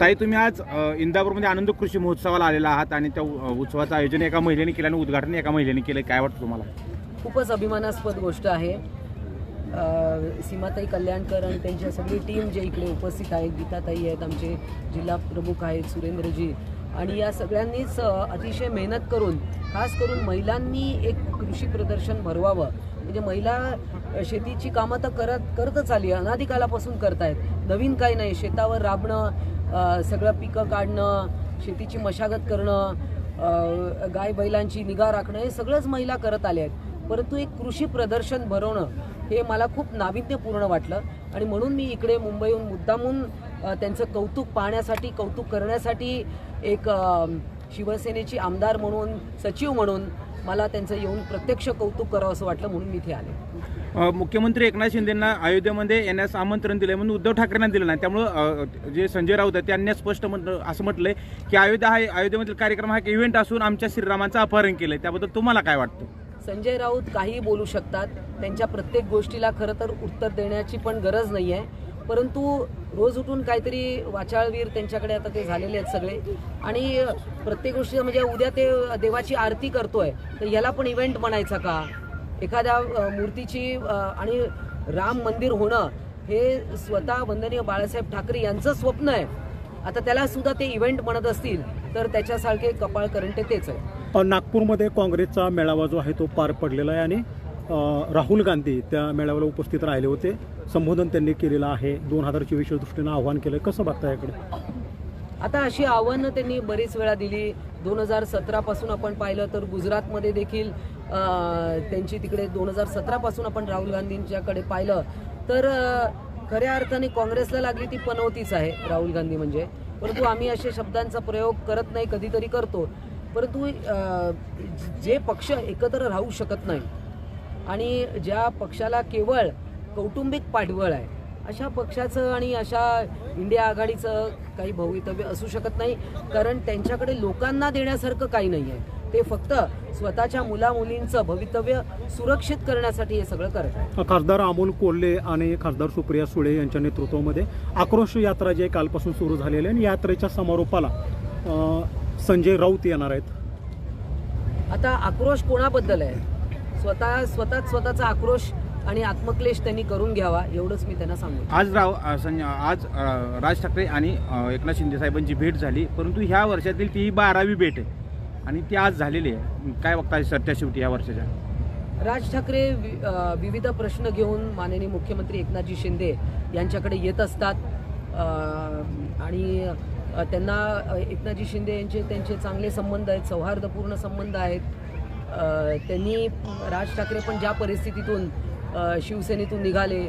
ताई तुम्ही आज अ, इंदापूरमध्ये आनंद कृषी महोत्सवाला आलेला आहात आणि त्या उ- उत्सवाचं आयोजन एका महिलेने केलं आणि उद्घाटन एका महिलेने केलं. काय वाटतं तुम्हाला? खूपच अभिमानास्पद गोष्ट आहे. अ, सीमाताई कल्याणकर आणि त्यांची सगळी टीम जे इकडे उपस्थित आहेत गीताताई आहेत आमचे जिल्हा प्रमुख आहेत सुरेंद्रजी. आणि या सगळ्यांनीच अ, अतिशय मेहनत करून खास करून महिलांनी एक कृषी प्रदर्शन भरवावं. म्हणजे महिला अ, शेतीची कामं तर करत करतच आली अनाधिकालापासून अनादिकालापासून करतायत. नवीन काही नाही. शेतावर राबणं सगळं पिकं काढणं शेतीची मशागत करणं गाय बैलांची निगा राखणं हे सगळंच महिला करत आल्या आहेत. परंतु एक कृषी प्रदर्शन भरवणं हे मला खूप नाविन्यपूर्ण वाटलं आणि म्हणून मी इकडे मुंबईहून मुद्दामून त्यांचं कौतुक पाहण्यासाठी कौतुक करण्यासाठी एक शिवसेनेची आमदार म्हणून सचिव म्हणून मला त्यांचं येऊन प्रत्यक्ष कौतुक करावं असं वाटलं म्हणून मी इथे आले. मुख्यमंत्री एकनाथ शिंदेंना अयोध्येमध्ये येण्यास आमंत्रण दिले म्हणून उद्धव ठाकरेंना दिलं नाही. त्यामुळं जे संजय राऊत आहेत त्यांनी स्पष्ट म्हटलं असं म्हटलंय की अयोध्या हा अयोध्येमधील कार्यक्रम हा एक इव्हेंट असून आमच्या श्रीरामांचं अपहरण केलंय. त्याबद्दल तुम्हाला काय वाटतं? संजय राऊत काही बोलू शकतात. त्यांच्या प्रत्येक गोष्टीला खरं तर उत्तर देण्याची पण गरज नाही आहे परंतु रोज उठून काहीतरी वाचाळवीर त्यांच्याकडे आता ते झालेले आहेत सगळे. आणि प्रत्येक गोष्टी म्हणजे उद्या ते देवाची आरती करतोय तर याला पण इव्हेंट म्हणायचा का? एखाद्या मूर्तीची आणि राम मंदिर होणं हे स्वतः वंदनीय बाळासाहेब ठाकरे यांचं स्वप्न आहे. आता त्याला सुद्धा ते इव्हेंट म्हणत असतील तर त्याच्यासारखे कपाळ करंटे तेच आहे नागपूरमध्ये काँग्रेसचा मेळावा जो आहे तो पार पडलेला आहे आणि राहुल गांधी त्या मेळाव्याला उपस्थित राहिले होते. संबोधन त्यांनी केलेलं आहे. दोन हजार चोवीसच्या दृष्टीनं आव्हान केलं कसं बघता याकडे? आता अशी आव्हानं त्यांनी बरीच वेळा दिली. दोन हजार सतरापासून आपण पाहिलं तर गुजरातमध्ये देखील त्यांची तिकडे दोन हजार सतरापासून आपण राहुल गांधींच्याकडे पाहिलं. तर खऱ्या अर्थाने काँग्रेसला लागली ती पनवतीच आहे राहुल गांधी म्हणजे. परंतु आम्ही असे शब्दांचा प्रयोग करत नाही कधीतरी करतो. परंतु जे पक्ष एकत्र राहू शकत नाही आणि ज्या पक्षाला केवळ कौटुंबिक पाठबळ आहे. अशा पक्षाचं आणि अशा इंडिया आघाडीचं काही भवितव्य असू शकत नाही. कारण त्यांच्याकडे लोकांना देण्यासारखं काही नाही आहे. ते फक्त स्वतःच्या मुलामुलींचं भवितव्य सुरक्षित करण्यासाठी हे सगळं करत आहे खासदार अमोल कोल्हे आणि खासदार सुप्रिया सुळे यांच्या नेतृत्वामध्ये आक्रोश यात्रा जी कालपासून सुरू झालेली आहे आणि यात्रेच्या समारोपाला संजय राऊत येणार आहेत. आता आक्रोश कोणाबद्दल आहे? स्वतः स्वतःच स्वतःचा आक्रोश आणि आत्मक्लेश त्यांनी करून घ्यावा एवढंच मी त्यांना सांगू आज राव आज राज ठाकरे आणि एकनाथ शिंदे साहेबांची भेट झाली परंतु ह्या वर्षातील ती बारावी भेट आहे आणि ती आज झालेली आहे. काय बघता सरत्या शेवटी या वर्षाच्या? राज ठाकरे विविध प्रश्न घेऊन माननीय मुख्यमंत्री एकनाथजी शिंदे यांच्याकडे येत असतात. आणि त्यांना एकनाथजी शिंदे यांचे त्यांचे चांगले संबंध आहेत सौहार्दपूर्ण संबंध आहेत. त्यांनी राज ठाकरे पण ज्या परिस्थितीतून शिवसेनेतून निघाले.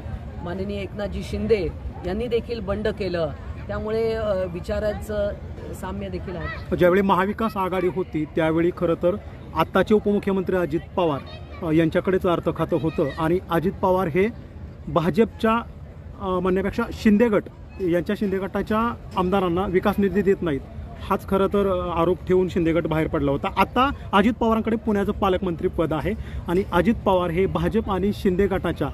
माननीय एकनाथजी शिंदे यांनी देखील बंड केलं. त्यामुळे विचारांचं साम्य देखील आहे. ज्यावेळी महाविकास आघाडी होती त्यावेळी खरं तर आत्ताचे उपमुख्यमंत्री अजित पवार यांच्याकडेच अर्थ खातं होतं. आणि अजित पवार हे भाजपच्या म्हणण्यापेक्षा शिंदे गट यांच्या शिंदे गटाच्या आमदारांना विकास निधी देत नाहीत. हाच खरं तर आरोप ठेवून शिंदेगट बाहेर पडला होता. आता अजित पवारांकडे पुण्याचं पालकमंत्री पद आहे आणि अजित पवार हे भाजप आणि शिंदे गटाच्या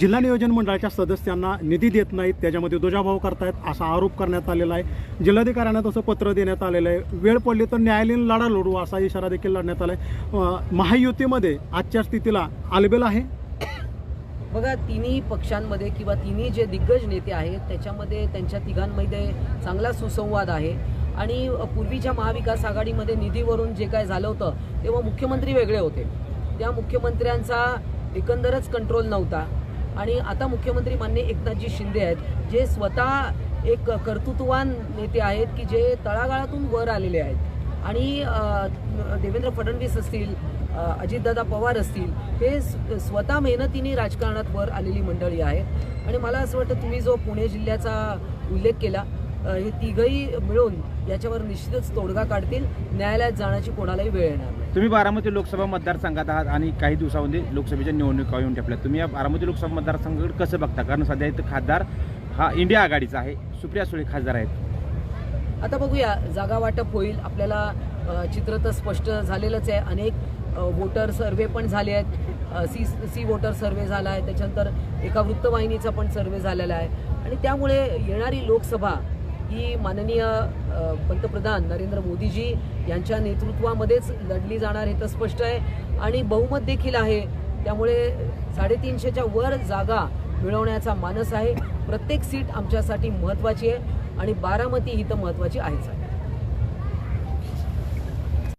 जिल्हा नियोजन मंडळाच्या सदस्यांना निधी देत नाहीत. त्याच्यामध्ये दुजाभाव करतायत असा आरोप करण्यात आलेला आहे. जिल्हाधिकाऱ्यांना तसं पत्र देण्यात आलेलं आहे. वेळ पडली तर न्यायालयीन लढा लढू असा इशारा देखील लढण्यात आला आहे महायुतीमध्ये आजच्या स्थितीला आलबेल आहे? बघा तिन्ही पक्षांमध्ये किंवा तिन्ही जे दिग्गज नेते आहेत त्याच्यामध्ये त्यांच्या तिघांमध्ये चांगला सुसंवाद आहे. आणि पूर्वीच्या महाविकास आघाडीमध्ये निधीवरून जे काय झालं होतं तेव्हा मुख्यमंत्री वेगळे होते. त्या मुख्यमंत्र्यांचा एकंदरच कंट्रोल नव्हता. आणि आता मुख्यमंत्री मान्य एकनाथजी शिंदे आहेत जे स्वतः एक कर्तृत्ववान नेते आहेत की जे तळागाळातून वर आलेले आहेत. आणि देवेंद्र फडणवीस असतील अजितदादा पवार असतील हे स्वतः मेहनतीने राजकारणात वर आलेली मंडळी आहेत. आणि मला असं वाटतं तुम्ही जो पुणे जिल्ह्याचा उल्लेख केला हे तिघही मिळून याच्यावर निश्चितच तोडगा काढतील. न्यायालयात जाण्याची कोणालाही वेळ येणार नाही. तुम्ही बारामती लोकसभा मतदारसंघात आहात आणि काही दिवसामध्ये लोकसभेच्या निवडणुका येऊन ठेपल्या तुम्ही या बारामती लोकसभा मतदारसंघाकडे कसं बघता? कारण सध्या इथं खासदार हा इंडिया आघाडीचा आहे. सुप्रिया सुळे खासदार आहेत. आता बघूया जागा वाटप होईल. आपल्याला चित्र तर स्पष्ट झालेलंच आहे. अनेक वोटर सर्वे पण झाले आहेत. सी सी वोटर सर्वे झाला आहे. त्याच्यानंतर एका वृत्तवाहिनीचा पण सर्वे झालेला आहे. आणि त्यामुळे येणारी लोकसभा ही माननीय पंतप्रधान नरेंद्र मोदीजी यांच्या नेतृत्वामध्येच लढली जाणार हे तर स्पष्ट आहे. आणि बहुमत देखील आहे. त्यामुळे साडेतीनशेच्या वर जागा मिळवण्याचा मानस आहे. प्रत्येक सीट आमच्यासाठी महत्त्वाची आहे. आणि बारामती ही तर महत्त्वाची आहेच आहे.